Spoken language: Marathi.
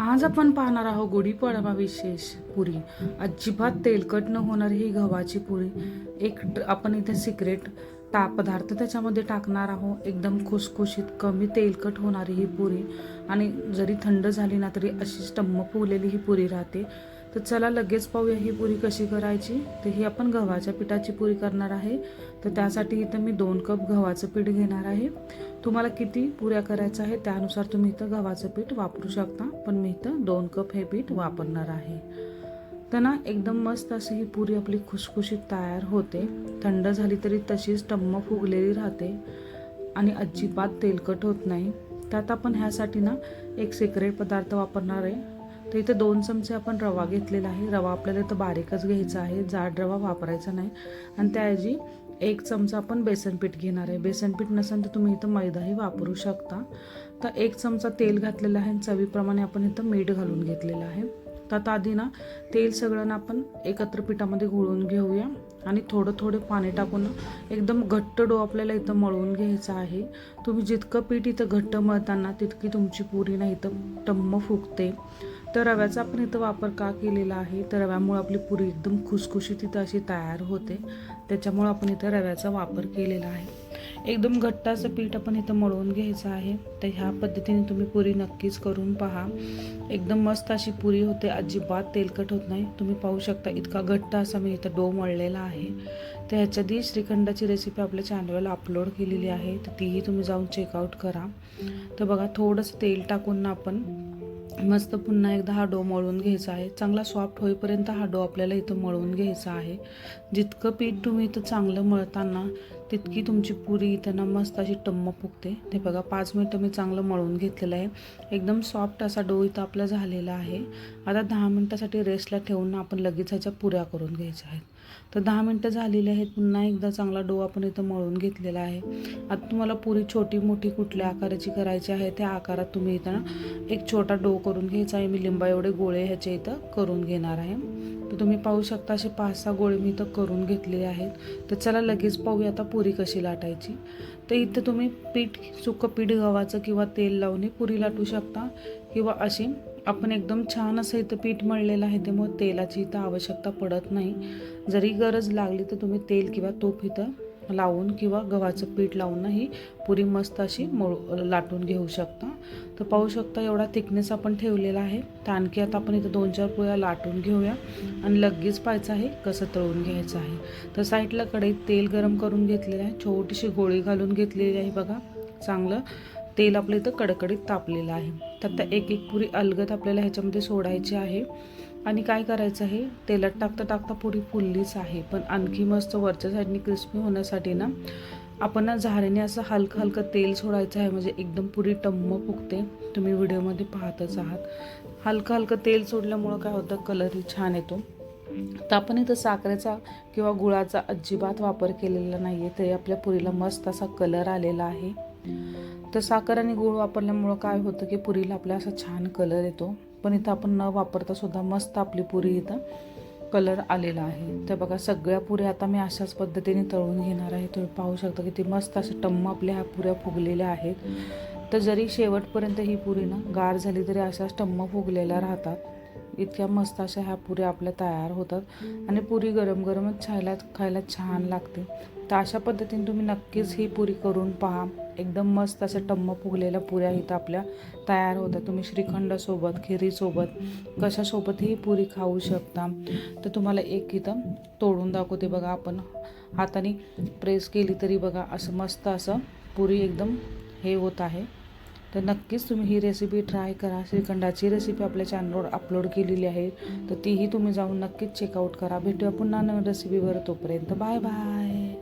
आज आपण पाहणार आहोत गुढीपाडवा विशेष पुरी. अजिबात तेलकट न होणारी ही गव्हाची पुरी. एक आपण इथे सिक्रेट टा पदार्थ त्याच्यामध्ये टाकणार आहोत. एकदम खुसखुशीत कमी तेलकट होणारी ही पुरी. आणि जरी थंड झाली ना तरी अशी स्टम्म फुलेली ही पुरी राहते. तर चला लगेच पाहूया ही पुरी कशी करायची. तर ही आपण गव्हाच्या पिठाची पुरी करणार आहे. तर त्यासाठी इथं मी दोन कप गव्हाचं पीठ घेणार आहे. तुम्हाला किती पुऱ्या करायचं आहे त्यानुसार तुम्ही इथं गव्हाचं पीठ वापरू शकता पण मी इथं दोन कप हे पीठ वापरणार आहे. त्यांना एकदम मस्त अशी ही पुरी आपली खुशखुशीत तयार होते. थंड झाली तरी तशीच टम्म फुगलेली राहते आणि अजिबात तेलकट होत नाही. त्यात आपण ह्यासाठी ना एक सिक्रेट पदार्थ वापरणार आहे. तर इथे दोन चमचे आपण रवा घेतलेला आहे. रवा आपल्याला इथं बारीकच घ्यायचा आहे. जाड रवा वापरायचा नाही. आणि त्याऐवजी एक चमचा आपण बेसन पीठ घेणार आहे. बेसन पीठ नसेल तर तुम्ही इथं मैदाही वापरू शकता. तर एक चमचा तेल घातलेलं आहे आणि चवीप्रमाणे आपण इथं मीठ घालून घेतलेलं आहे. तर आता आधी ना तेल सगळं ना आपण एकत्र पिठामध्ये घोळून घेऊया आणि थोडं थोडं पाणी टाकून एकदम घट्ट डो आपल्याला इथं मळून घ्यायचा आहे. तुम्ही जितकं पीठ इथं घट्ट मळताना तितकी तुमची पुरी ना इथं टम्म फुगते. तर रव्याचा आपण इथं वापर का केलेला आहे? तर रव्यामुळे आपली पुरी एकदम खुसखुशीत इथं अशी तयार होते. त्याच्यामुळं आपण इथं रव्याचा वापर केलेला आहे. एकदम घट्ट असं पीठ आपण इथं मळवून घ्यायचं आहे. तर ह्या पद्धतीने तुम्ही पुरी नक्कीच करून पहा. एकदम मस्त अशी पुरी होते. अजिबात तेलकट होत नाही. तुम्ही पाहू शकता इतका घट्ट असा मी इथं डो मळलेला आहे. तर ह्याच्याआधी श्रीखंडाची रेसिपी आपल्या चॅनलला अपलोड केलेली आहे. तर तीही तुम्ही जाऊन चेकआउट करा. तर बघा थोडंसं तेल टाकून ना आपण मस्त पुन्हा एकदा हा डो मळून घ्यायचा आहे. चांगला सॉफ्ट होईपर्यंत हा डो आपल्याला इथं मळून घ्यायचा आहे. जितकं पीठ तुम्ही इथं चांगलं मळताना तितकी तुमची पुरी इथं ना मस्त अशी टम्म फुगते. ते बघा पाच मिनटं मी चांगलं मळून घेतलेलं आहे. एकदम सॉफ्ट असा डो इथं आपला झालेला आहे. आता दहा मिनटासाठी रेस्टला ठेवून आपण लगेच ह्याच्या पुऱ्या करून घ्यायच्या आहेत. तर दहा मिनटं झालेली आहेत पुन्हा एकदा चांगला डो आपण इथं मळून घेतलेला आहे. आता तुम्हाला पुरी छोटी मोठी कुठल्या आकाराची करायची आहे त्या आकारात तुम्ही इथं ना एक छोटा डो करून घ्यायचा आहे. मी लिंबा एवढे गोळे ह्याचे इथं करून घेणार आहे. तर तुम्ही पाहू शकता असे पाच सहा गोळे मी इथं करून घेतलेले आहेत. तर चला लगेच पाहूया. आता पुरी पुरी कशी लाटायची? तर इथं तुम्ही पीठ सुकं पीठ गव्हाचं किंवा तेल लावून पुरी लाटू शकता. किंवा अशी आपण एकदम छान असं इथं पीठ मळलेलं आहे त्यामुळे तेलाची इथं आवश्यकता पडत नाही. जरी गरज लागली तर तुम्ही तेल किंवा तूप इथं लावून किंवा गव्हाचं पीठ लावून ही पुरी मस्त अशी मळ लाटून घेऊ शकता. तर पाहू शकता एवढा थिकनेस आपण ठेवलेला आहे. तर आणखी आता आपण इथं दोन चार पोळ्या लाटून घेऊया. आणि लगेच पाहायचं आहे कसं तळून घ्यायचं आहे. तर साईडला कढईत तेल गरम करून घेतलेलं आहे. छोटीशी गोळी घालून घेतलेली आहे बघा. चांगलं. तेल आपलं इथं कडकडीत तापलेलं आहे. तर आता एक एक पुरी अलगद आपल्याला ह्याच्यामध्ये सोडायची आहे. आणि काय करायचं आहे? तेलात टाकता टाकता पुरी फुललीच आहे. पण आणखी मस्त वरच्या साईडने क्रिस्पी होण्यासाठी ना आपण ना झाऱ्याने असं हलकं हलकं तेल सोडायचं आहे. म्हणजे एकदम पुरी टम्म फुगते. तुम्ही व्हिडिओमध्ये पाहतच आहात. हलकं हलकं तेल सोडल्यामुळं काय होतं? कलरही छान येतो. तर आपण इथं साखरेचा किंवा गुळाचा अजिबात वापर केलेला नाही आहे तरी आपल्या पुरीला मस्त असा कलर आलेला आहे. तर साखर आणि गुळ वापरल्यामुळं काय होतं की पुरीला आपल्या असा छान कलर येतो. पण इथं आपण न वापरता सुद्धा मस्त आपली पुरी इथं कलर आलेला आहे. तर बघा सगळ्या पुऱ्या आता मी अशाच पद्धतीने तळून घेणार आहे. तुम्ही पाहू शकता की मस्त असं टम्म आपल्या ह्या पुऱ्या फुगलेल्या आहेत. तर जरी शेवटपर्यंत ही पुरी ना गार झाली तरी अशाच टम्म फुगलेल्या राहतात. इतक्या मस्त अशा ह्या पुऱ्या आपल्या तयार होतात. आणि पुरी गरम गरमच खायला खायला छान लागते. तर अशा पद्धतीने तुम्ही नक्कीच ही पुरी करून पहा. एकदम मस्त अशा टम्म फुगलेल्या पुऱ्या इथं आपल्या तयार होतात. तुम्ही श्रीखंडासोबत खिरीसोबत कशासोबतही ही पुरी खाऊ शकता. तर तुम्हाला एक इथं तोडून दाखवते बघा आपण. हाताने प्रेस केली तरी बघा असं मस्त असं पुरी एकदम हे होत आहे. तर नक्कीच तुम्ही ही रेसिपी ट्राय करा. श्रीखंडाची रेसिपी आपल्या चॅनलवर अपलोड केलेली आहे. तर तीही तुम्ही जाऊन नक्कीच चेकआउट करा. भेटूया पुन्हा नवीन रेसिपीवर तोपर्यंत. Bye bye